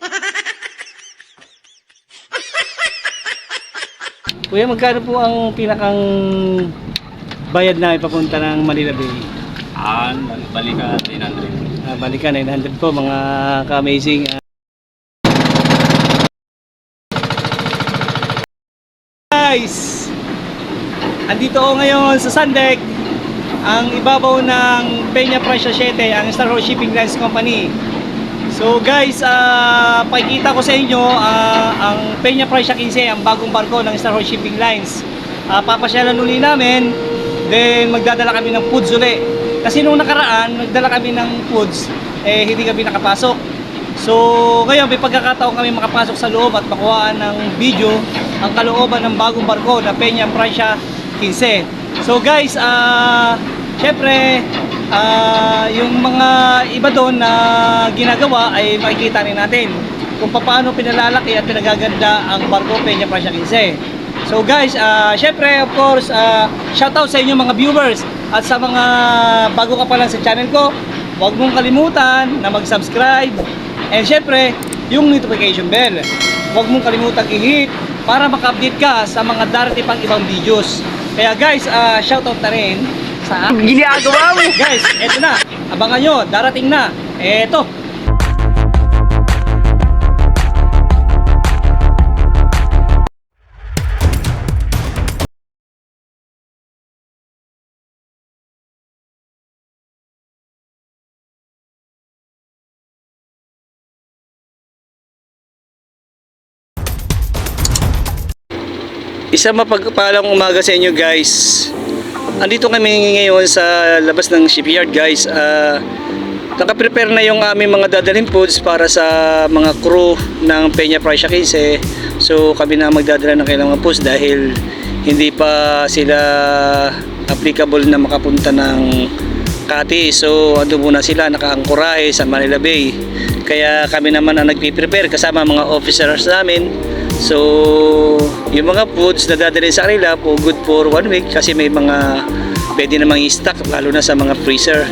Kuya, magkano po ang pinakang bayad na ipapunta ng Manila Bay? Ah, balikan 900. Ah, balikan 900 po mga ka-amazing. ah. guys! Andito ako ngayon sa Sandek, ang ibabaw ng Peña Prasya 7, ang Star Shipping Lines Company. So guys, ah pakikita ko sa inyo ah, ang Peña Prasya 15, ang bagong barko ng Star Horse Shipping Lines. Ah, papasyalan uli namin, then magdadala kami ng foods uli. Kasi nung nakaraan, nagdala kami ng foods, eh hindi kami nakapasok. So, ngayon may pagkakataon kami makapasok sa loob at makuhaan ng video ang kalooban ng bagong barko na Peña Francia 15. So guys, ah syempre, ah yung mga iba doon na ginagawa ay makikita rin natin kung paano pinalalaki at pinagaganda ang barko Peña Francia 15. So guys, ah syempre of course, ah shoutout sa inyo mga viewers at sa mga bago ka pa lang sa channel ko, huwag mong kalimutan na mag-subscribe and syempre, yung notification bell. Huwag mong kalimutan i-hit para maka-update ka sa mga darating pang ibang videos. Kaya guys, ah shoutout na rin sa akin. Ginagawa mo! Guys, eto na. Abangan nyo, darating na. Eto. Isang mapagpalang umaga sa inyo guys. Andito kami ngayon sa labas ng shipyard guys. Ah, nakaprepare na yung aming mga dadalhin foods para sa mga crew ng Peña Francia 15. So kami na magdadala ng kailangan foods dahil hindi pa sila applicable na makapunta ng Kati. So ando muna sila nakaangkorahe sa Manila Bay. Kaya kami naman ang nagpiprepare kasama mga officers namin So, yung mga foods na dadalhin sa kanila po good for one week kasi may mga pwede namang i-stock lalo na sa mga freezer.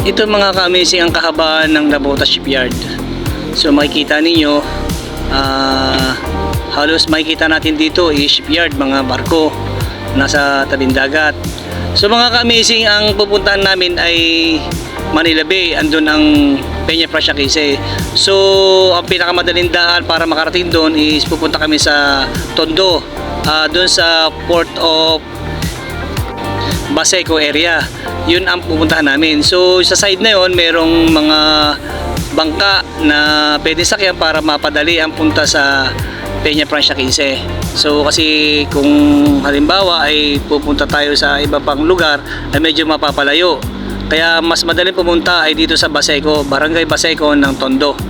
Ito mga ka-amazing ang kahabaan ng Labota Shipyard. So makikita ninyo ah halos makikita natin dito is shipyard, mga barko nasa tabing dagat. So mga ka-amazing ang pupuntahan namin ay Manila Bay, andun ang Peña Francia 15. So, ang pinakamadaling daan para makarating doon is pupunta kami sa Tondo, ah, doon sa Port of Baseco area. Yun ang pupuntahan namin. So, sa side na yon merong mga bangka na pwede sakyan para mapadali ang punta sa Peña Francia 15. So kasi kung halimbawa ay pupunta tayo sa iba pang lugar ay medyo mapapalayo. Kaya mas madaling pumunta ay dito sa Baseco, Barangay Baseco ng Tondo.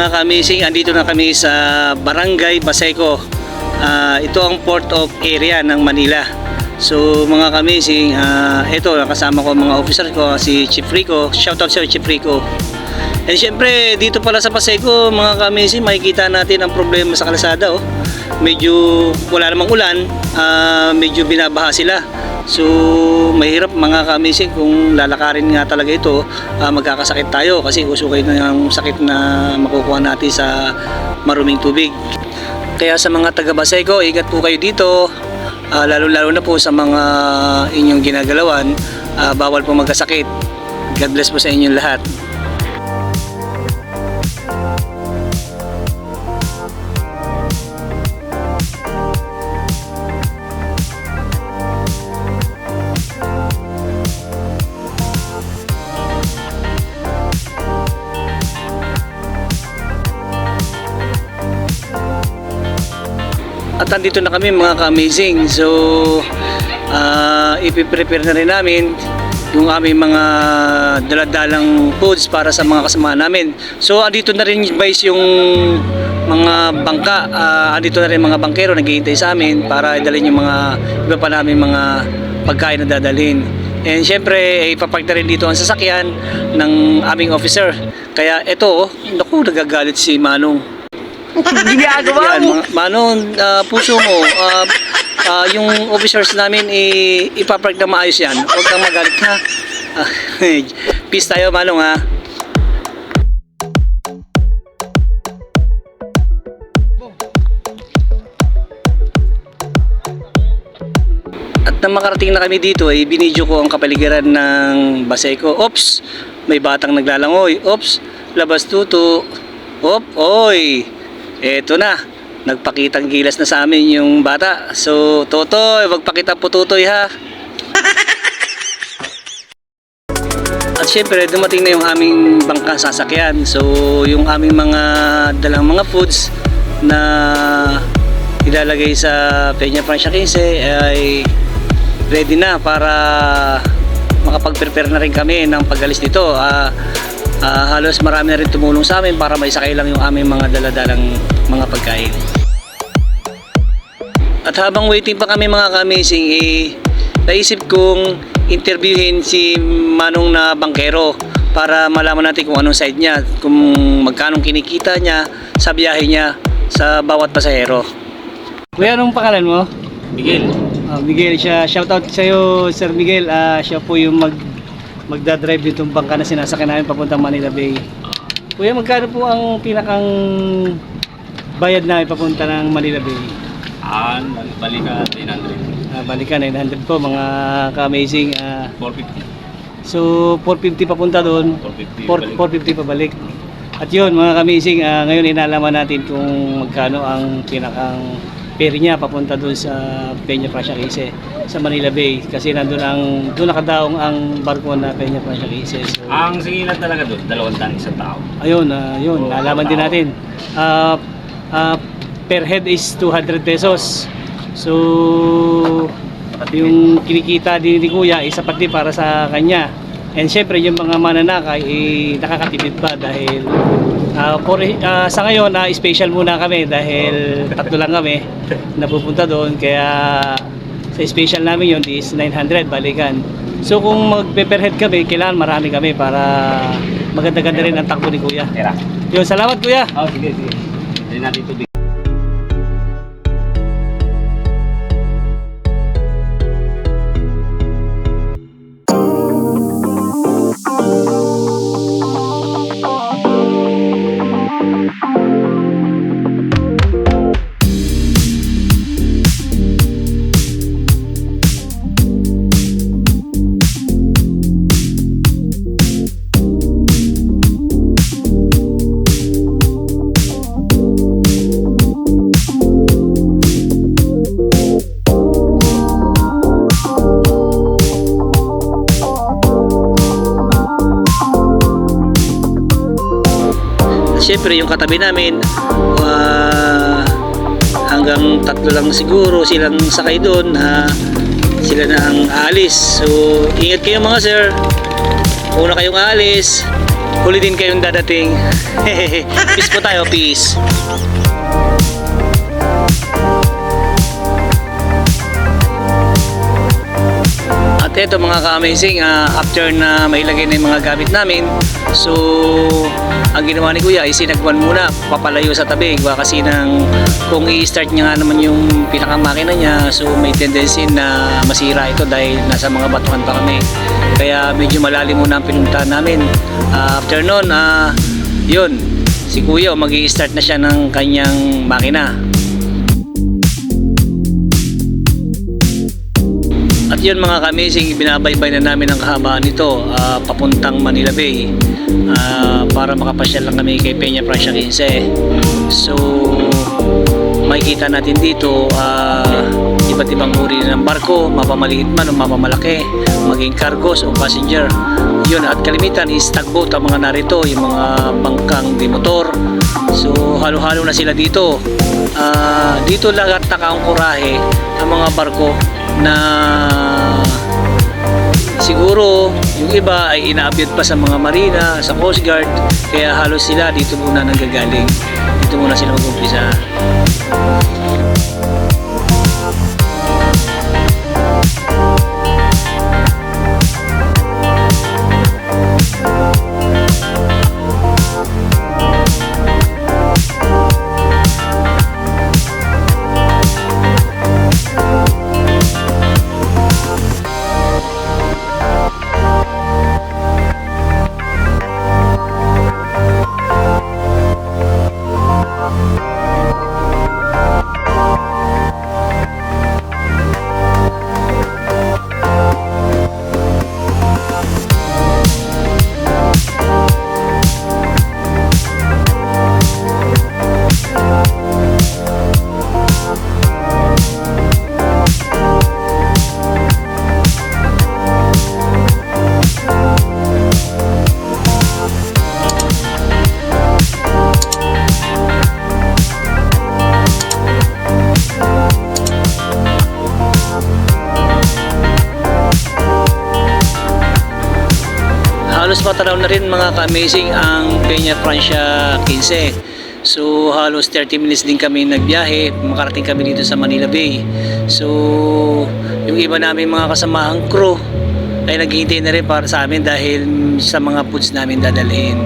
Mga ka-amazing, andito na kami sa Barangay Baseco. Ah, ito ang port of area ng Manila. So mga ka-amazing, ah, ito nakasama ko mga officer ko, si Chief Rico. Shoutout sa Chief Rico. And syempre, dito pala sa Paseco, mga ka-amazing, makikita natin ang problema sa kalsada. Oh. Medyo wala namang ulan, ah, medyo binabaha sila. So, mahirap mga ka-amazing kung lalakarin nga talaga ito, ah, magkakasakit tayo kasi usukay na yung sakit na makukuha natin sa maruming tubig. Kaya sa mga taga Baseco, ingat po kayo dito. Ah, lalo-lalo na po sa mga inyong ginagalawan, ah, bawal po magkasakit. God bless po sa inyong lahat. At andito na kami mga ka-amazing. So, uh, ipiprepare na rin namin yung aming mga daladalang foods para sa mga kasama namin. So, andito na rin guys yung mga bangka. Uh, andito na rin mga bangkero naghihintay sa amin para idalhin yung mga iba pa namin mga pagkain na dadalhin. And syempre, ipapark na rin dito ang sasakyan ng aming officer. Kaya ito, naku, nagagalit si Manong. Ginagawa Yan, mga, Manong, ah, puso mo, ah, ah, yung officers namin, i- ipapark na maayos yan. Huwag kang magalit ha. Ah, Peace tayo, Manong ha. At nang makarating na kami dito ay binidyo ko ang kapaligiran ng Baseco. Ops, may batang naglalangoy. Ops, labas tuto. Op, oy. Eto na. Nagpakitang gilas na sa amin yung bata. So, Totoy, wag pakita po Tutoy ha. At syempre, dumating na yung aming bangka sasakyan. So, yung aming mga dalang mga foods na ilalagay sa Peña Francia 15 ay ready na para makapag-prepare na rin kami ng pag-alis dito. Ah, ah, halos marami na rin tumulong sa amin para maisakay lang yung aming mga daladalang mga pagkain. At habang waiting pa kami mga ka-amazing, eh, naisip kong interviewin si Manong na bangkero para malaman natin kung anong side niya, kung magkano kinikita niya sa biyahe niya sa bawat pasahero. Kuya, anong pangalan mo? Miguel, Ah, Miguel, siya shoutout sa iyo, Sir Miguel. Ah, siya po yung mag magdadrive nitong bangka na sinasakyan namin papuntang Manila Bay. Kuya, magkano po ang pinakang bayad namin papunta ng Manila Bay? an, balikan 900. Ah, balikan 900 po mga ka-amazing. Ah, 450. so 450 papunta doon, 450 balik. 450 pabalik. At yun mga ka-amazing, ah, ngayon inalaman natin kung magkano ang pinakang ferry niya papunta doon sa Peña Francia Quise sa Manila Bay kasi nandun ang doon nakadaong ang barko na Peña Francia Quise. So, Ang singilan talaga doon, dalawang tan isang tao. ayun, ah, yun, nalaman din natin. Ah, ah, per head is 200 pesos. So, yung kinikita din ni Kuya, is sapat din para sa kanya. And syempre, yung mga mananakay, eh, nakakatipid pa dahil ah, for, ah, sa ngayon, na special muna kami dahil tatlo lang kami napupunta doon. Kaya sa special namin yun is 900 balikan. So kung magpe-per head kami, kailangan marami kami para maganda-ganda rin ang takbo ni Kuya. Yun, salamat Kuya! Oh, sige, sige. Hindi natin tubig. Siyempre yung katabi namin ah, hanggang tatlo lang siguro silang sakay doon ah, sila na ang aalis. So ingat kayo mga sir. Una kayong aalis. Huli din kayong dadating. Peace po tayo peace. At ito mga ka-amazing, ah, after na mailagay na yung mga gamit namin, so ang ginawa ni Kuya ay sinagwan muna, papalayo sa tabi. Kasi nang kung i-start niya nga naman yung pinakamakina niya, so may tendency na masira ito dahil nasa mga batuhan pa kami. Kaya medyo malalim muna ang pinuntahan namin. Ah, after nun, ah, yun, si Kuya mag start na siya ng kanyang makina. At yun mga ka-amazing, binabaybay na namin ang kahabaan nito ah, papuntang Manila Bay ah, para makapasyal lang kami kay Peña Francia 15. So, makikita natin dito, iba iba't ibang uri ng barko, mapamaliit man o mapamalaki, maging cargos o passenger. Yun, at kalimitan is tugboat ang mga narito, yung mga bangkang di motor. So, halo-halo na sila dito. Ah, dito lahat nakaangkurahe ang mga barko na siguro yung iba ay inaabyad pa sa mga marina, sa Coast Guard, kaya halos sila dito muna nanggagaling. Dito muna sila mag-umpisa. Ka-amazing ang Peña Francia 15. So halos 30 minutes din kami nagbiyahe, makarating kami dito sa Manila Bay. So yung iba namin mga kasamahang crew ay naghihintay na rin para sa amin dahil sa mga foods namin dadalhin.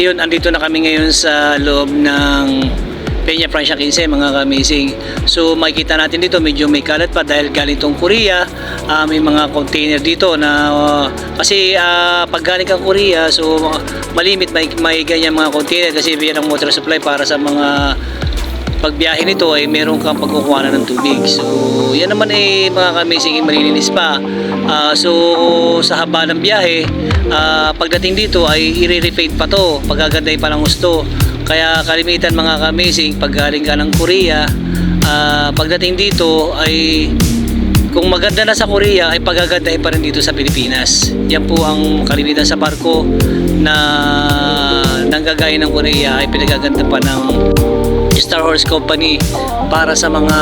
Yun, andito na kami ngayon sa loob ng Peña Francia 15 mga ka-amazing. So makikita natin dito medyo may kalat pa dahil galing tong Korea. Ah, may mga container dito na ah, kasi ah, pag galing kang Korea so malimit may, may ganyan mga container kasi yan ang water supply para sa mga pagbiyahe nito ay meron kang pagkukuhanan ng tubig. So, yan naman ay mga ka-amazing ay malilinis pa. Ah, so, sa haba ng biyahe, ah, pagdating dito ay i-refade pa to. Pagaganday pa ng gusto. Kaya kalimitan mga ka-amazing, pag galing ka ng Korea, ah, pagdating dito ay kung maganda na sa Korea ay pagagandahin pa rin dito sa Pilipinas. Yan po ang kalimitan sa barko na nanggagaya ng Korea ay pinagaganda pa ng Star Horse Company para sa mga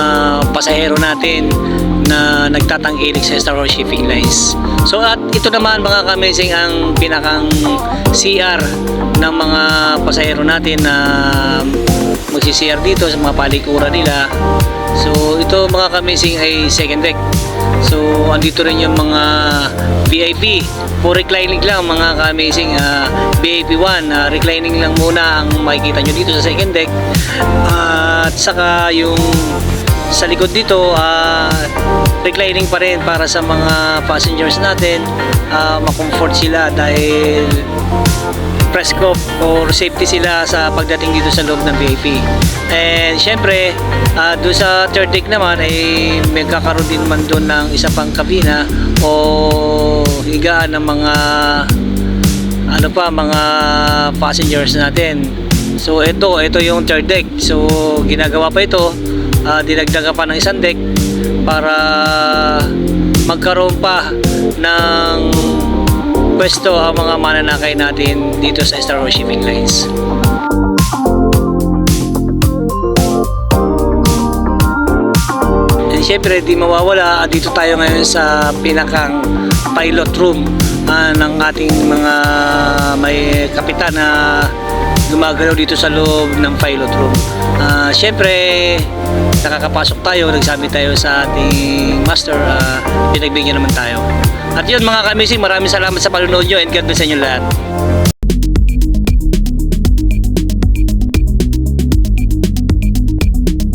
pasahero natin na nagtatangkilik sa Star Horse Shipping Lines. So at ito naman mga kamesing ang pinakang CR ng mga pasahero natin na magsi-CR dito sa mga palikuran nila. So ito mga kamesing ay second deck. So andito rin yung mga VIP. For reclining lang mga ka-amazing VIP 1. ah, reclining lang muna ang makikita nyo dito sa second deck. at saka yung sa likod dito ah, reclining pa rin para sa mga passengers natin. ah, makomfort sila dahil press ko or safety sila sa pagdating dito sa loob ng VIP. And syempre, uh, doon sa third deck naman ay may kakaroon din man doon ng isa pang kabina o higaan ng mga ano pa mga passengers natin. So ito, ito yung third deck. So ginagawa pa ito, uh, dinagdaga pa ng isang deck para magkaroon pa ng pwesto ang mga mananakay natin dito sa Star Wars Shipping Lines. And syempre, di mawawala, ah, dito tayo ngayon sa pinakang pilot room ah, ng ating mga may kapitan na gumagalaw dito sa loob ng pilot room. Ah, syempre, nakakapasok tayo, nagsabi tayo sa ating master, ah, pinagbigyan naman tayo. At yun mga kamising, maraming salamat sa panonood nyo and God bless sa inyo lahat.